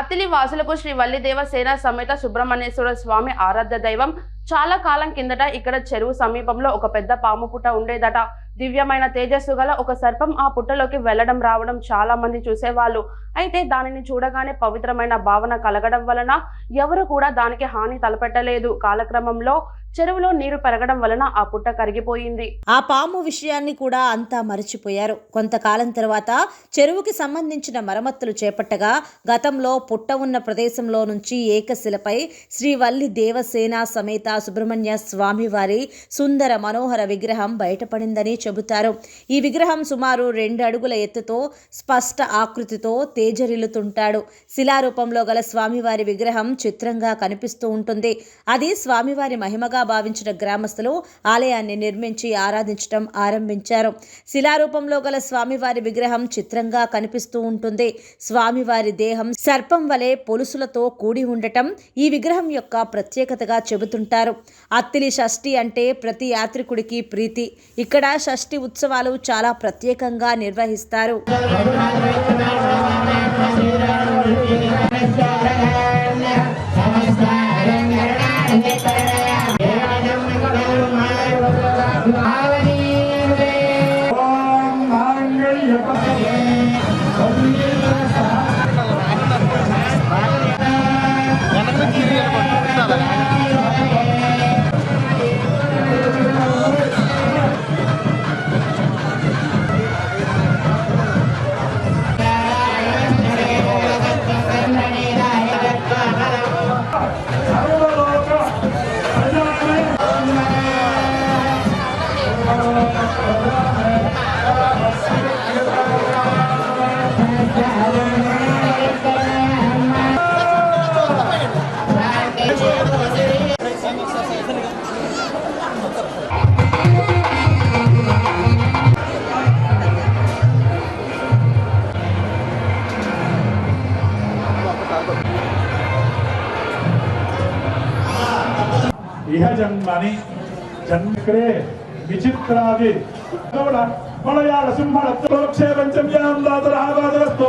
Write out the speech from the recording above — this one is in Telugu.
అతిలి వాసులకు శ్రీ వల్లిదేవ సేన సమేత సుబ్రహ్మణ్యేశ్వర స్వామి ఆరాధ్య దైవం. చాలా కాలం కిందట ఇక్కడ చెరువు సమీపంలో ఒక పెద్ద పాము పుట్ట ఉండేదట. దివ్యమైన తేజస్సు గల ఒక సర్పం ఆ పుట్టలోకి వెళ్ళడం రావడం చాలా మంది చూసేవాళ్ళు. అయితే దానిని చూడగానే పవిత్రమైన భావన కలగడం వలన ఎవరు కూడా దానికి హాని తలపెట్టలేదు. కాలక్రమంలో చెరువులో నీరు పెరగడం వలన ఆ పుట్ట కరిగిపోయింది. ఆ పాము విషయాన్ని కూడా అంతా మరచిపోయారు. కొంతకాలం తర్వాత చెరువుకి సంబంధించిన మరమ్మతులు చేపట్టగా గతంలో పుట్ట ఉన్న ప్రదేశంలో నుంచి ఏకశిలపై శ్రీవల్లి దేవసేన సమేత సుబ్రహ్మణ్య స్వామివారి సుందర మనోహర విగ్రహం బయటపడిందని చెబుతారు. ఈ విగ్రహం సుమారు రెండు అడుగుల ఎత్తుతో స్పష్ట ఆకృతితో తేజరిల్లుతుంటాడు. శిలారూపంలో గల స్వామివారి విగ్రహం చిత్రంగా కనిపిస్తూ ఉంటుంది. అది స్వామివారి మహిమగా భావించిన గ్రామస్తులు ఆలయాన్ని నిర్మించి ఆరాధించడం ఆరంభించారు. శిలారూపంలో గల స్వామివారి విగ్రహం చిత్రంగా కనిపిస్తూ ఉంటుంది. స్వామివారి దేహం సర్పం వలె పొలుసులతో కూడి ఉండటం ఈ విగ్రహం యొక్క ప్రత్యేకతగా చెబుతుంటారు. అత్తిలి షష్ఠి అంటే ప్రతి యాత్రికుడికి ప్రీతి. ఇక్కడ షష్ఠి ఉత్సవాలు చాలా ప్రత్యేకంగా నిర్వహిస్తారు. ఇహ జన్మని జన్మక్రే విచిత్రాది మలయాళ సింహ క్షేపంచం యాం దాతరాహాదరస్తో